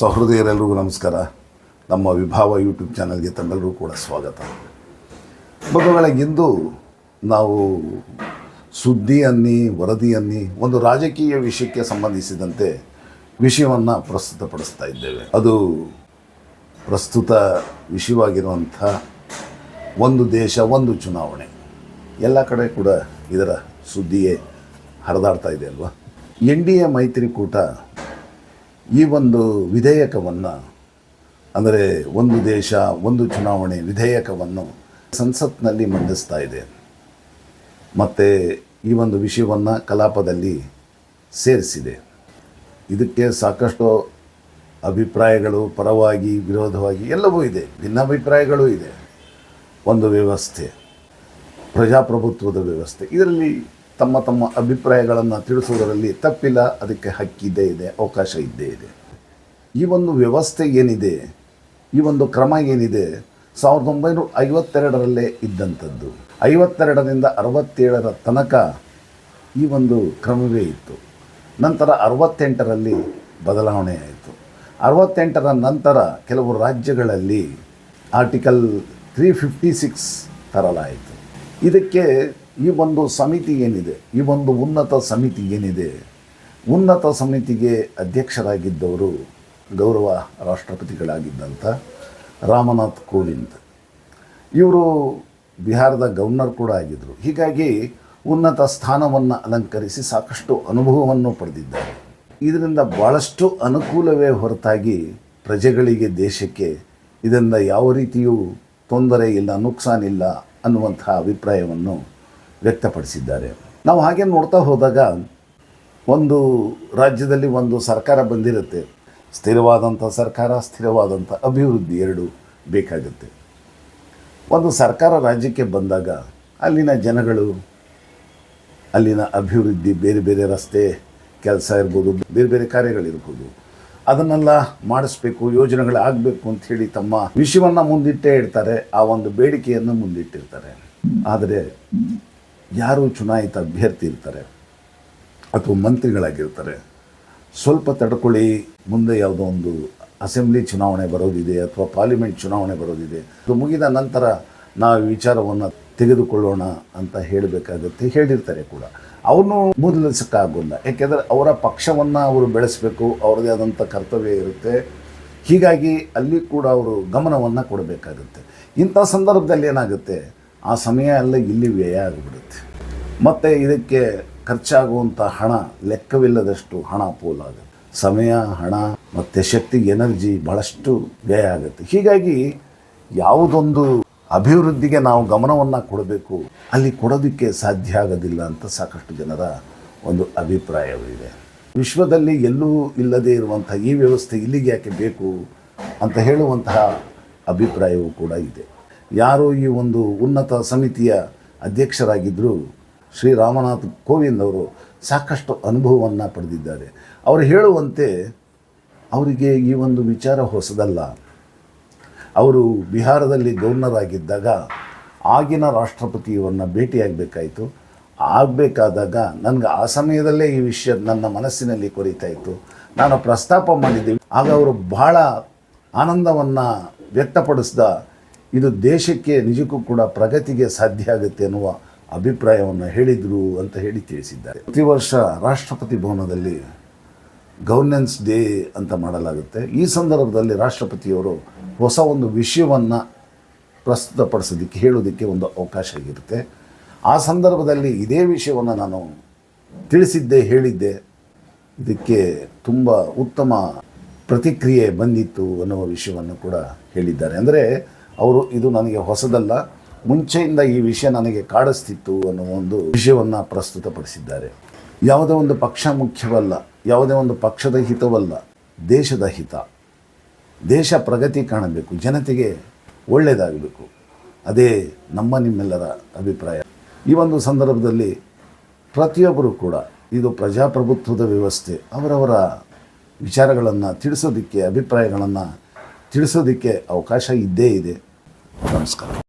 ಸಹೃದಯರೆಲ್ಲರಿಗೂ ನಮಸ್ಕಾರ. ನಮ್ಮ ವಿಭಾವ ಯೂಟ್ಯೂಬ್ ಚಾನಲ್ಗೆ ತಮ್ಮೆಲ್ಲರೂ ಕೂಡ ಸ್ವಾಗತ. ಬಗ್ಗೆಗಳಿಗಿಂದು ನಾವು ಸುದ್ದಿ ಅನ್ನಿ, ವರದಿ ಒಂದು ರಾಜಕೀಯ ವಿಷಯಕ್ಕೆ ಸಂಬಂಧಿಸಿದಂತೆ ವಿಷಯವನ್ನು ಪ್ರಸ್ತುತಪಡಿಸ್ತಾ ಇದ್ದೇವೆ. ಅದು ಪ್ರಸ್ತುತ ವಿಷಯವಾಗಿರುವಂಥ ಒಂದು ದೇಶ, ಒಂದು ಚುನಾವಣೆ. ಎಲ್ಲ ಕಡೆ ಕೂಡ ಇದರ ಸುದ್ದಿಯೇ ಹರಿದಾಡ್ತಾ ಇದೆ ಅಲ್ವಾ? ಎನ್ ಡಿ ಎ ಮೈತ್ರಿಕೂಟ ಈ ಒಂದು ವಿಧೇಯಕವನ್ನು, ಅಂದರೆ ಒಂದು ದೇಶ, ಒಂದು ಚುನಾವಣೆ ವಿಧೇಯಕವನ್ನು ಸಂಸತ್ನಲ್ಲಿ ಮಂಡಿಸ್ತಾ ಇದೆ. ಮತ್ತು ಈ ಒಂದು ವಿಷಯವನ್ನು ಕಲಾಪದಲ್ಲಿ ಸೇರಿಸಿದೆ. ಇದಕ್ಕೆ ಸಾಕಷ್ಟು ಅಭಿಪ್ರಾಯಗಳು, ಪರವಾಗಿ, ವಿರೋಧವಾಗಿ ಎಲ್ಲವೂ ಇದೆ. ಭಿನ್ನಾಭಿಪ್ರಾಯಗಳೂ ಇದೆ. ಒಂದು ವ್ಯವಸ್ಥೆ, ಪ್ರಜಾಪ್ರಭುತ್ವದ ವ್ಯವಸ್ಥೆ. ಇದರಲ್ಲಿ ತಮ್ಮ ತಮ್ಮ ಅಭಿಪ್ರಾಯಗಳನ್ನು ತಿಳಿಸುವುದರಲ್ಲಿ ತಪ್ಪಿಲ್ಲ, ಅದಕ್ಕೆ ಹಕ್ಕಿದ್ದೇ ಇದೆ, ಅವಕಾಶ ಇದ್ದೇ ಇದೆ. ಈ ಒಂದು ವ್ಯವಸ್ಥೆ ಏನಿದೆ, ಈ ಒಂದು ಕ್ರಮ ಏನಿದೆ, ಸಾವಿರದ ಒಂಬೈನೂರ ಐವತ್ತೆರಡರಲ್ಲೇ ಇದ್ದಂಥದ್ದು. ಐವತ್ತೆರಡರಿಂದ ಅರವತ್ತೇಳರ ತನಕ ಈ ಒಂದು ಕ್ರಮವೇ ಇತ್ತು. ನಂತರ ಅರವತ್ತೆಂಟರಲ್ಲಿ ಬದಲಾವಣೆ ಆಯಿತು. ಅರವತ್ತೆಂಟರ ನಂತರ ಕೆಲವು ರಾಜ್ಯಗಳಲ್ಲಿ ಆರ್ಟಿಕಲ್ ತ್ರೀ ಫಿಫ್ಟಿ ಸಿಕ್ಸ್ ತರಲಾಯಿತು. ಇದಕ್ಕೆ ಈ ಒಂದು ಸಮಿತಿ ಏನಿದೆ? ಈ ಒಂದು ಉನ್ನತ ಸಮಿತಿ ಏನಿದೆ? ಉನ್ನತ ಸಮಿತಿಗೆ ಅಧ್ಯಕ್ಷರಾಗಿದ್ದವರು ಗೌರವ ರಾಷ್ಟ್ರಪತಿಗಳಾಗಿದ್ದಂಥ ರಾಮನಾಥ್ ಕೋವಿಂದ್. ಇವರು ಬಿಹಾರದ ಗವರ್ನರ್ ಕೂಡ ಆಗಿದ್ದರು ಹೀಗಾಗಿ ಉನ್ನತ ಸ್ಥಾನವನ್ನು ಅಲಂಕರಿಸಿ ಸಾಕಷ್ಟು ಅನುಭವವನ್ನು ಪಡೆದಿದ್ದಾರೆ. ಇದರಿಂದ ಭಾಳಷ್ಟು ಅನುಕೂಲವೇ ಹೊರತಾಗಿ ಪ್ರಜೆಗಳಿಗೆ ದೇಶಕ್ಕೆ ಇದರಿಂದ ಯಾವ ರೀತಿಯೂ ತೊಂದರೆ ಇಲ್ಲ, ನುಕ್ಸಾನಿಲ್ಲ ಅನ್ನುವಂಥ ಅಭಿಪ್ರಾಯವನ್ನು ವ್ಯಕ್ತಪಡಿಸಿದ್ದಾರೆ. ನಾವು ಹಾಗೆ ನೋಡ್ತಾ ಹೋದಾಗ ಒಂದು ರಾಜ್ಯದಲ್ಲಿ ಒಂದು ಸರ್ಕಾರ ಬಂದಿರುತ್ತೆ. ಸ್ಥಿರವಾದಂಥ ಸರ್ಕಾರ, ಸ್ಥಿರವಾದಂಥ ಅಭಿವೃದ್ಧಿ ಎರಡು ಬೇಕಾಗುತ್ತೆ. ಒಂದು ಸರ್ಕಾರ ರಾಜ್ಯಕ್ಕೆ ಬಂದಾಗ ಅಲ್ಲಿನ ಜನಗಳು, ಅಲ್ಲಿನ ಅಭಿವೃದ್ಧಿ ಬೇರೆ ಬೇರೆ ರಸ್ತೆ, ಕೆಲಸ ಇರ್ಬೋದು, ಬೇರೆ ಬೇರೆ ಕಾರ್ಯಗಳಿರ್ಬೋದು. ಅದನ್ನೆಲ್ಲ ಮಾಡಿಸ್ಬೇಕು ಯೋಜನೆಗಳು ಆಗಬೇಕು ಅಂಥೇಳಿ ತಮ್ಮ ವಿಷಯವನ್ನು ಮುಂದಿಟ್ಟೇ ಇಡ್ತಾರೆ, ಆ ಒಂದು ಬೇಡಿಕೆಯನ್ನು ಮುಂದಿಟ್ಟಿರ್ತಾರೆ. ಆದರೆ ಯಾರು ಚುನಾಯಿತ ಅಭ್ಯರ್ಥಿ ಇರ್ತಾರೆ ಅಥವಾ ಮಂತ್ರಿಗಳಾಗಿರ್ತಾರೆ, ಸ್ವಲ್ಪ ತಡ್ಕೊಳ್ಳಿ, ಮುಂದೆ ಯಾವುದೋ ಒಂದು ಅಸೆಂಬ್ಲಿ ಚುನಾವಣೆ ಬರೋದಿದೆ ಅಥವಾ ಪಾರ್ಲಿಮೆಂಟ್ ಚುನಾವಣೆ ಬರೋದಿದೆ. ಅದು ಮುಗಿದ ನಂತರ ನಾವು ವಿಚಾರವನ್ನು ತೆಗೆದುಕೊಳ್ಳೋಣ ಅಂತ ಹೇಳಬೇಕಾಗುತ್ತೆ, ಹೇಳಿರ್ತಾರೆ ಕೂಡ. ಅವ್ರನ್ನೂ ಮೂದಲಿಸೋಕ್ಕಾಗೋಲ್ಲ ಯಾಕೆಂದರೆ ಅವರ ಪಕ್ಷವನ್ನು ಅವರು ಬೆಳೆಸಬೇಕು, ಅವ್ರದ್ದೇ ಆದಂಥ ಕರ್ತವ್ಯ ಇರುತ್ತೆ. ಹೀಗಾಗಿ ಅಲ್ಲಿ ಕೂಡ ಅವರು ಗಮನವನ್ನು ಕೊಡಬೇಕಾಗುತ್ತೆ. ಇಂಥ ಸಂದರ್ಭದಲ್ಲಿ ಏನಾಗುತ್ತೆ? ಆ ಸಮಯ ಎಲ್ಲ ಇಲ್ಲಿ ವ್ಯಯ ಆಗಿಬಿಡುತ್ತೆ. ಮತ್ತು ಇದಕ್ಕೆ ಖರ್ಚಾಗುವಂಥ ಹಣ, ಲೆಕ್ಕವಿಲ್ಲದಷ್ಟು ಹಣ ಪೋಲಾಗುತ್ತೆ. ಸಮಯ, ಹಣ ಮತ್ತು ಶಕ್ತಿ, ಎನರ್ಜಿ ಭಾಳಷ್ಟು ವ್ಯಯ ಆಗುತ್ತೆ. ಹೀಗಾಗಿ ಯಾವುದೊಂದು ಅಭಿವೃದ್ಧಿಗೆ ನಾವು ಗಮನವನ್ನು ಕೊಡಬೇಕು, ಅಲ್ಲಿ ಕೊಡೋದಕ್ಕೆ ಸಾಧ್ಯ ಆಗೋದಿಲ್ಲ ಅಂತ ಸಾಕಷ್ಟು ಜನರ ಒಂದು ಅಭಿಪ್ರಾಯವಿದೆ. ವಿಶ್ವದಲ್ಲಿ ಎಲ್ಲೂ ಇಲ್ಲದೇ ಇರುವಂಥ ಈ ವ್ಯವಸ್ಥೆ ಇಲ್ಲಿಗೆ ಯಾಕೆ ಬೇಕು ಅಂತ ಹೇಳುವಂತಹ ಅಭಿಪ್ರಾಯವೂ ಕೂಡ ಇದೆ. ಯಾರು ಈ ಒಂದು ಉನ್ನತ ಸಮಿತಿಯ ಅಧ್ಯಕ್ಷರಾಗಿದ್ದರು ಶ್ರೀ ರಾಮನಾಥ್ ಕೋವಿಂದ್ ಅವರು ಸಾಕಷ್ಟು ಅನುಭವವನ್ನು ಪಡೆದಿದ್ದಾರೆ. ಅವರು ಹೇಳುವಂತೆ ಅವರಿಗೆ ಈ ಒಂದು ವಿಚಾರ ಹೊಸದಲ್ಲ. ಅವರು ಬಿಹಾರದಲ್ಲಿ ಗವರ್ನರ್ ಆಗಿದ್ದಾಗ ಆಗಿನ ರಾಷ್ಟ್ರಪತಿಯವರನ್ನ ಭೇಟಿಯಾಗಬೇಕಾಯಿತು. ಆಗಬೇಕಾದಾಗ ನನಗೆ ಆ ಸಮಯದಲ್ಲೇ ಈ ವಿಷಯ ನನ್ನ ಮನಸ್ಸಿನಲ್ಲಿ ಕೊರೀತಾ ಇತ್ತು. ನಾನು ಪ್ರಸ್ತಾಪ ಮಾಡಿದ್ದೆ. ಆಗ ಅವರು ಬಹಳ ಆನಂದವನ್ನು ವ್ಯಕ್ತಪಡಿಸ್ದ ಇದು ದೇಶಕ್ಕೆ, ನಿಜಕ್ಕೂ ಕೂಡ ಪ್ರಗತಿಗೆ ಸಾಧ್ಯ ಆಗುತ್ತೆ ಅನ್ನುವ ಅಭಿಪ್ರಾಯವನ್ನು ಹೇಳಿದರು ಅಂತ ಹೇಳಿ ತಿಳಿಸಿದ್ದಾರೆ. ಪ್ರತಿ ವರ್ಷ ರಾಷ್ಟ್ರಪತಿ ಭವನದಲ್ಲಿ ಗವರ್ನೆನ್ಸ್ ಡೇ ಅಂತ ಮಾಡಲಾಗುತ್ತೆ. ಈ ಸಂದರ್ಭದಲ್ಲಿ ರಾಷ್ಟ್ರಪತಿಯವರು ಹೊಸ ಒಂದು ವಿಷಯವನ್ನು ಪ್ರಸ್ತುತಪಡಿಸೋದಕ್ಕೆ, ಹೇಳೋದಕ್ಕೆ ಒಂದು ಅವಕಾಶ ಆಗಿರುತ್ತೆ ಆ ಸಂದರ್ಭದಲ್ಲಿ ಇದೇ ವಿಷಯವನ್ನು ನಾನು ತಿಳಿಸಿದ್ದೆ, ಹೇಳಿದ್ದೆ. ಇದಕ್ಕೆ ತುಂಬ ಉತ್ತಮ ಪ್ರತಿಕ್ರಿಯೆ ಬಂದಿತ್ತು ಅನ್ನುವ ವಿಷಯವನ್ನು ಕೂಡ ಹೇಳಿದ್ದಾರೆ. ಅಂದರೆ ಅವರು, ಇದು ನನಗೆ ಹೊಸದಲ್ಲ. ಮುಂಚೆಯಿಂದ ಈ ವಿಷಯ ನನಗೆ ಕಾಡಿಸ್ತಿತ್ತು ಅನ್ನೋ ಒಂದು ವಿಷಯವನ್ನು ಪ್ರಸ್ತುತಪಡಿಸಿದ್ದಾರೆ. ಯಾವುದೇ ಒಂದು ಪಕ್ಷ ಮುಖ್ಯವಲ್ಲ, ಯಾವುದೇ ಒಂದು ಪಕ್ಷದ ಹಿತವಲ್ಲ, ದೇಶದ ಹಿತ. ದೇಶ ಪ್ರಗತಿ ಕಾಣಬೇಕು, ಜನತೆಗೆ ಒಳ್ಳೆಯದಾಗಬೇಕು. ಅದೇ ನಮ್ಮ ನಿಮ್ಮೆಲ್ಲರ ಅಭಿಪ್ರಾಯ. ಈ ಒಂದು ಸಂದರ್ಭದಲ್ಲಿ ಪ್ರತಿಯೊಬ್ಬರು ಕೂಡ, ಇದು ಪ್ರಜಾಪ್ರಭುತ್ವದ ವ್ಯವಸ್ಥೆ, ಅವರವರ ವಿಚಾರಗಳನ್ನು ತಿಳಿಸೋದಕ್ಕೆ, ಅಭಿಪ್ರಾಯಗಳನ್ನು ತಿಳಿಸೋದಕ್ಕೆ ಅವಕಾಶ ಇದ್ದೇ ಇದೆ. ನಮಸ್ಕಾರ.